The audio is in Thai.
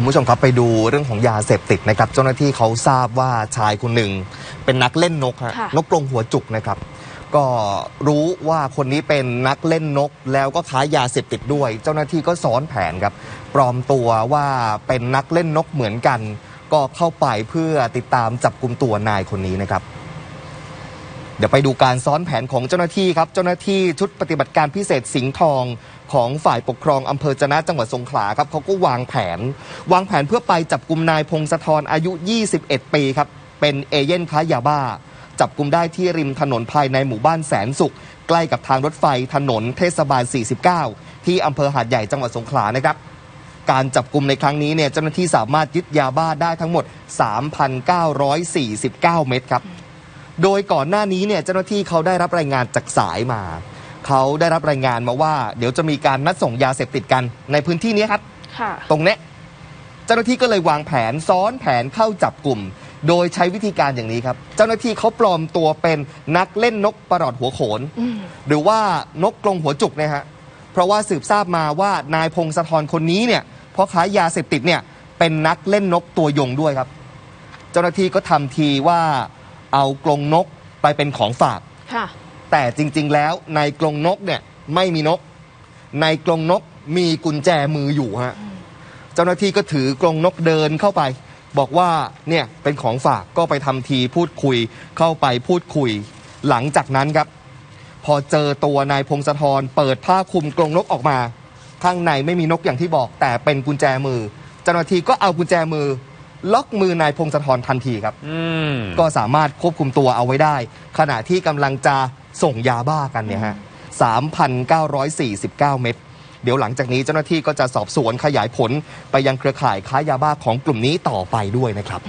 คุณผู้ชมครับไปดูเรื่องของยาเสพติดนะครับ เจ้าหน้าที่เขาทราบว่าชายคนหนึ่ง เป็นนักเล่นนกฮะค่ะ นกกรงหัวจุกนะครับ ก็รู้ว่าคนนี้เป็นนักเล่นนก แล้วก็ค้ายาเสพติดด้วย เจ้าหน้าที่ก็ซ้อนแผนครับ ปลอมตัวว่าเป็นนักเล่นนกเหมือนกัน ก็เข้าไปเพื่อติดตามจับกลุ่มตัวนายคนนี้นะครับ เดี๋ยวไปดูการซ้อนแผนของเจ้าหน้าที่ครับ เจ้าหน้าที่ชุดปฏิบัติการพิเศษสิงห์ทองของฝ่ายปกครองอำเภอจะนะจังหวัดสงขลาครับเขาก็วางแผน วางแผนเพื่อไปจับกลุ่มนายพงศธรอายุ 21 ปีครับ เป็นเอเย่นค้ายาบ้า จับกลุ่มได้ที่ริมถนนภายในหมู่บ้านแสนสุข ใกล้กับทางรถไฟถนนเทศบาล 49 ที่อำเภอหาดใหญ่จังหวัดสงขลานะครับการจับกลุ่มในครั้งนี้เนี่ยเจ้าหน้าที่สามารถยึดยาบ้าได้ทั้งหมด 3,949 เม็ดครับ โดยก่อนหน้านี้เนี่ยเจ้าหน้าที่เขาได้รับรายงานจากสายมา เขาได้รับรายงานมาว่า เดี๋ยวจะมีการนัดส่งยาเสพติดกันในพื้นที่นี้ครับ ค่ะ ตรงเนี้ยเจ้าหน้าที่ก็เลยวางแผนซ้อนแผนเข้าจับกลุ่ม โดยใช้วิธีการอย่างนี้ครับ เจ้าหน้าที่เขาปลอมตัวเป็นนักเล่นนกประหลอดหัวโขน อืม หรือว่านกกรงหัวจุกนะฮะ เพราะว่าสืบทราบมาว่านายพงศธรคนนี้เนี่ยพ่อค้ายาเสพติดเนี่ยเป็นนักเล่นนกตัวยงด้วยครับ เจ้าหน้าที่ก็ทำทีว่า เอากรงนกไปเป็นของฝาก ค่ะ แต่จริงๆแล้วในกรงนกเนี่ยไม่มีนก ในกรงนกมีกุญแจมืออยู่ฮะเจ้าหน้าที่ก็ถือกรงนกเดินเข้าไป บอกว่าเนี่ยเป็นของฝากก็ไปทำทีพูดคุยเข้าไปพูดคุย หลังจากนั้นครับ พอเจอตัวนายพงศธรเปิดผ้าคลุมกรงนกออกมา ข้างในไม่มีนกอย่างที่บอก แต่เป็นกุญแจมือ เจ้าหน้าที่ก็เอากุญแจมือ ล็อกมือนายพงศธรทันทีครับ อืมก็สามารถควบคุมตัวเอาไว้ได้ ขณะที่กำลังจะส่งยาบ้ากันเนี่ยฮะ3,949 เม็ดเดี๋ยวหลังจากนี้เจ้าหน้าที่ก็จะสอบสวนขยายผลไปยังเครือข่ายค้ายาบ้าของกลุ่มนี้ต่อไปด้วยนะครับ